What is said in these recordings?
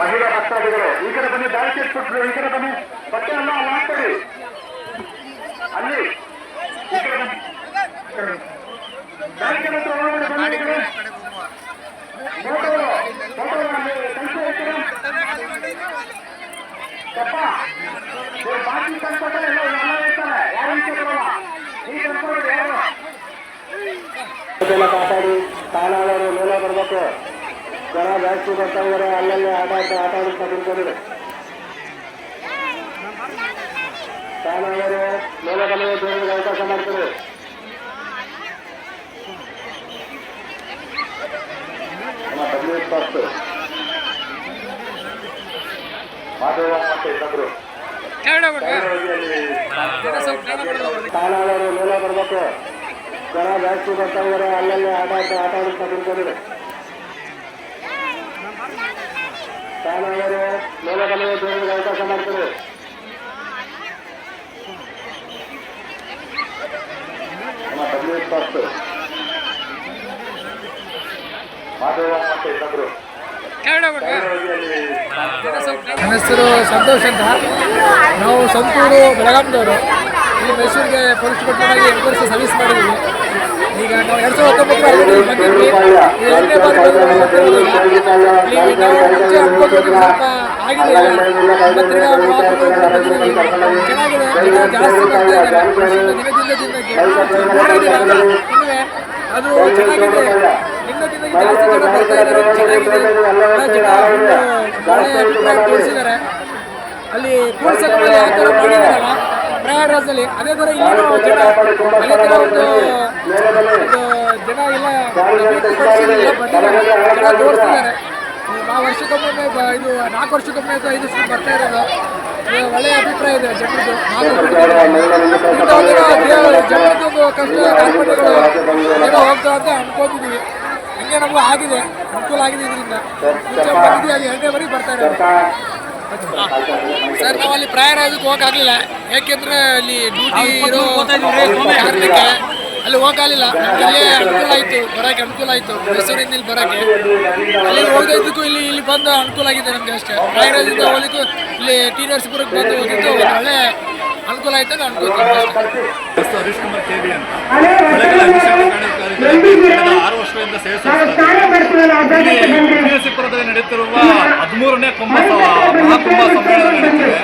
ಮಹಿಳಾ ಭಕ್ತಾದಿಗಳು, ಈ ಕಡೆ ಬನ್ನಿ ದಾರಿ ಕೆಟ್ಬಿಟ್ರು ಈ ಕಡೆ ಬನ್ನಿ. ಬಟ್ಟೆ ಎಲ್ಲ ಅಲ್ಲಿ ಹಾಕ್ಬೇಡಿ ಅಲ್ಲಿ ಬ್ಯಾರಿಕೇಡ್ ಕಡೆ ಹತ್ರ ಒಳಗಡೆ ಬನ್ನಿ, ಈ ಕಡೆ. ಅಲ್ಲಿ ಎಲ್ಲ ಎಲ್ಲ ಯಾರು ಈಚೆ ಬರಲ್ಲ? ಈ ಕಡೆ ಇದೆಲ್ಲ ಕಾಪಾಡಿ ತಾನಾಳವರು ಮೇಲೆ ಬರ್ಬೇಕು ಜನ ಜಾಸ್ತಿ ಬರ್ತಾ ಇದಾರೆ ಅಲ್ಲಲ್ಲಿ ಆಟ ಆಟ ಆಟ ಆಡಿಸ್ತಾ ತಿಳ್ಕೊಂಡಿದೆ ತಾನಾಳವರು ಮೇಲೆ ಬೇರೆ ಅವಕಾಶ ಮಾಡ್ತಾರೆ ಹದಿನೈದು ಇಪ್ಪತ್ತು ಮಾದೇವ ಮತ್ತೆ ಮೇಲೆ ಬರ್ಬೇಕು ಜನ ಜಾಸ್ತಿ ಬರ್ತಾ ಇದಾರೆ ಅಲ್ಲಲ್ಲಿ ಆಟ ಆಟ ಆಡಿಸ್ತಾ ತಿಳ್ಕೊಂಡಿದೆ ತಾನಾಳವರು ಮೇಲೆ ಬಂದರೆ ಬೇರೆ ಅವಕಾಶ ಮಾಡ್ತಾರೆ ಇನ್ನೊಬ್ರು ನನ್ನ ಹೆಸರು ಸಂತೋಷ್ ಅಂತ ನಾವು ಸಂಪೂರ್ಣ ಬೆಳಗಾಂದವರು ಇಲ್ಲಿ ಮೈಸೂರಿಗೆ ಪೊಲೀಸ್ ಎಂಟು ವರ್ಷ ಸರ್ವಿಸ್ ಮಾಡಿದ್ದೀವಿ ಈಗ ನಾವು ಎರಡು ಸಾವಿರದ ಹತ್ತೊಂಬತ್ತು ಎರಡನೇ ಬಾರಿ ಚೆನ್ನಾಗಿದೆ. ಜಾಸ್ತಿ ಅದು ಚೆನ್ನಾಗಿದೆ. ಇದ್ದಾರೆ. ಅಲ್ಲಿ ಮಾಡಿದಾರಲ್ಲ ಪ್ರಯಾಗ್ರಾಜಲ್ಲಿ ಅದೇ ಥರ ಇಲ್ಲಿನೂ ಜನ ಅದೇ ಥರ ಒಂದು ಜನ ಎಲ್ಲ ಜನ ತೋರಿಸ್ತಿದ್ದಾರೆ ಆ ವರ್ಷಕ್ಕೊಮ್ಮೆ ಇದು ನಾಲ್ಕು ವರ್ಷಕ್ಕೊಮ್ಮೆ ಅಥವಾ ಐದು ವರ್ಷಕ್ಕೆ ಬರ್ತಾ ಇರೋದು ಒಳ್ಳೆಯ ಅಭಿಪ್ರಾಯ ಇದೆ ಜನರದ್ದು. ನಾವು ಜನರದ್ದು ಕಷ್ಟ ಕಾರ್ಪಣ್ಯಗಳು ಏನೋ ಹೋಗ್ತಾ ಅಂತ ಅನ್ಕೋತಿದ್ದೀವಿ ಹಂಗೆ ನಮಗೂ ಆಗಿದೆ, ಅನುಕೂಲ ಆಗಿದೆ ಇದರಿಂದ. ಎರಡನೇ ಬಾರಿ ಬರ್ತಾ ಇರೋದು. ಸರ್ ನಾವು ಅಲ್ಲಿ ಪ್ರಯಾಗರಾಜಕ್ಕೆ ಹೋಗಕ್ಕಾಗಲಿಲ್ಲ. ಯಾಕೆಂದ್ರೆ ಅಲ್ಲಿ ಡ್ಯೂಟಿ ಇರೋ ಕಾರಣಕ್ಕೆ ಅಲ್ಲಿ ಹೋಗಲಿಲ್ಲ ಇಲ್ಲೇ ಅನುಕೂಲ ಆಯಿತು ಬರೋಕ್ಕೆ ಅನುಕೂಲ ಆಯಿತು ಮೈಸೂರಿಂದ ಇಲ್ಲಿ ಬರೋಕ್ಕೆ ಅಲ್ಲಿ ಹೋಗದೆ ಇಲ್ಲಿ ಇಲ್ಲಿ ಬಂದು ಅನುಕೂಲ ಆಗಿದೆ ನಮಗೆ ಅಷ್ಟೇ. ಪ್ರಯಾಣದಿಂದ ಹೋಗ್ಲಿಕ್ಕೂ ಇಲ್ಲಿ ಟಿ ನರಸೀಪುರಕ್ಕೆ ಬಂದು ಹೋಗಿದ್ದು ಒಳ್ಳೆ ಅನುಕೂಲ ಆಯ್ತು ಅಂತ ಅನ್ಕೋತೀನಿ ಆರು ವರ್ಷಗಳಿಂದ ಸೇವೆ ನಡೆಯುತ್ತಿರುವ ಹದಿಮೂರನೇ ಕುಂಭ ಮಹಾಕುಂಭ ಸಮ್ಮೇಳನ ನಡೀತಿದೆ.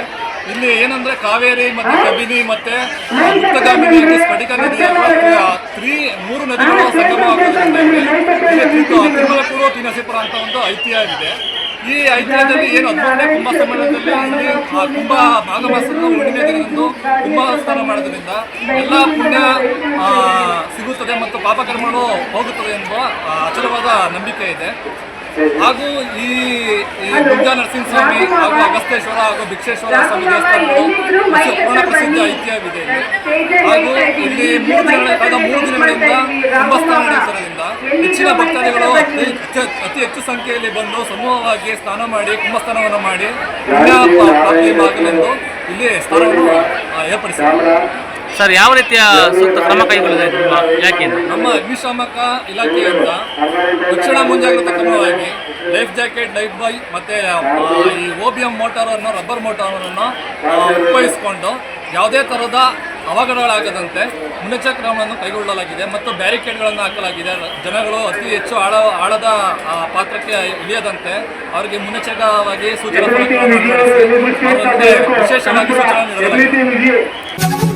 ಇಲ್ಲಿ ಏನಂದ್ರೆ ಕಾವೇರಿ ಮತ್ತೆ ಕಬಿನಿ ಮತ್ತೆ ಮುಕ್ತಗಾಮಿನಿ ಸ್ಫಟಿಕ ನದಿಯ ತ್ರೀ ಮೂರು ನದಿಗಳು ಸಂಗಮವಾಗುವುದರಿಂದ ಇಲ್ಲಿ ಇಲ್ಲಿ ತಿ- ತಿರುಮಲಕೂರು ತೀನಸೀಪುರ ಅಂತ ಒಂದು ಐತಿಹ್ಯ ಇದೆ ಈ ಐತಿಹ್ಯದಲ್ಲಿ ಏನು ಹದಿಮೂರನೇ ಕುಂಭ ಸಮ್ಮೇಳನದಲ್ಲಿ ಇಲ್ಲಿ ಆ ಕುಂಭ ಭಾಗವಹಿಸಲು ಉಳಿಮೆ ದಿನದಂದು ಕುಂಭ ಸ್ನಾನ ಮಾಡೋದ್ರಿಂದ ಎಲ್ಲ ಪುಣ್ಯ ಸಿಗುತ್ತದೆ ಮತ್ತು ಪಾಪಕರ್ಮಗಳು ಹೋಗುತ್ತದೆ ಎಂಬ ಅಚಲವಾದ ನಂಬಿಕೆ ಇದೆ. ಹಾಗೂ ಈ ದುರ್ಗಾ ನರಸಿಂಹಸ್ವಾಮಿ ಹಾಗೂ ಅಗಸ್ತೇಶ್ವರ ಹಾಗೂ ಭಿಕ್ಷೇಶ್ವರ ಸ್ವಾಮಿ ಪೂರ್ಣ ಪ್ರಸಿದ್ಧ ಐತಿಹ್ಯವಿದೆ. ಹಾಗೂ ಇಲ್ಲಿ ಮೂರು ದಿನಗಳ ಕಳೆದ ಮೂರು ದಿನಗಳಿಂದ ಕುಂಭಸ್ಥಾನ ಹೆಚ್ಚಿನ ಭಕ್ತಾದಿಗಳು ಅತಿ ಹೆಚ್ಚು- ಸಂಖ್ಯೆಯಲ್ಲಿ ಬಂದು ಸಮೂಹವಾಗಿ ಸ್ನಾನ ಮಾಡಿ ಕುಂಭಸ್ಥಾನವನ್ನು ಮಾಡಿ ಪುಣ್ಯ ಪ್ರಾಪ್ತಿಯಾಗಲೆಂದು ಇಲ್ಲಿ ಆ, ಏರ್ಪಡಿಸಿದ್ದಾರೆ. ಸರ್, ಯಾವ ರೀತಿಯ ಸೂಕ್ತ ಕ್ರಮ ಕೈಗೊಳ್ಳಿದೆ ನಿಮ್ಮ ನಮ್ಮ ಅಗ್ನಿಶಾಮಕ ಇಲಾಖೆಯಿಂದ ತಕ್ಷಣ ಮುಂಜಾಗ್ರತಾ ಕ್ರಮವಾಗಿ ಲೈಫ್ ಜಾಕೆಟ್, ಲೈಫ್ ಬಾಯ್ ಮತ್ತೆ ಈ ಓಬಿಎಂ ಮೋಟಾರನ್ನು ರಬ್ಬರ್ ಮೋಟಾರನ್ನು ಉಪಯೋಗಿಸಿಕೊಂಡು ಯಾವುದೇ ಥರದ ಅವಘಡಗಳಾಗದಂತೆ ಮುನ್ನೆಚ್ಚರಿಕೆ ಕ್ರಮವನ್ನು ಕೈಗೊಳ್ಳಲಾಗಿದೆ ಮತ್ತು ಬ್ಯಾರಿಕೇಡ್ಗಳನ್ನು ಹಾಕಲಾಗಿದೆ. ಜನಗಳು ಅತಿ ಹೆಚ್ಚು ಆಳ, ಆಳದ ಪಾತ್ರಕ್ಕೆ ಇಳಿಯದಂತೆ ಅವರಿಗೆ ಮುನ್ನೆಚ್ಚರಿಕವಾಗಿ ಸೂಚನಾ ವಿಶೇಷವಾಗಿ ಸೂಚನೆ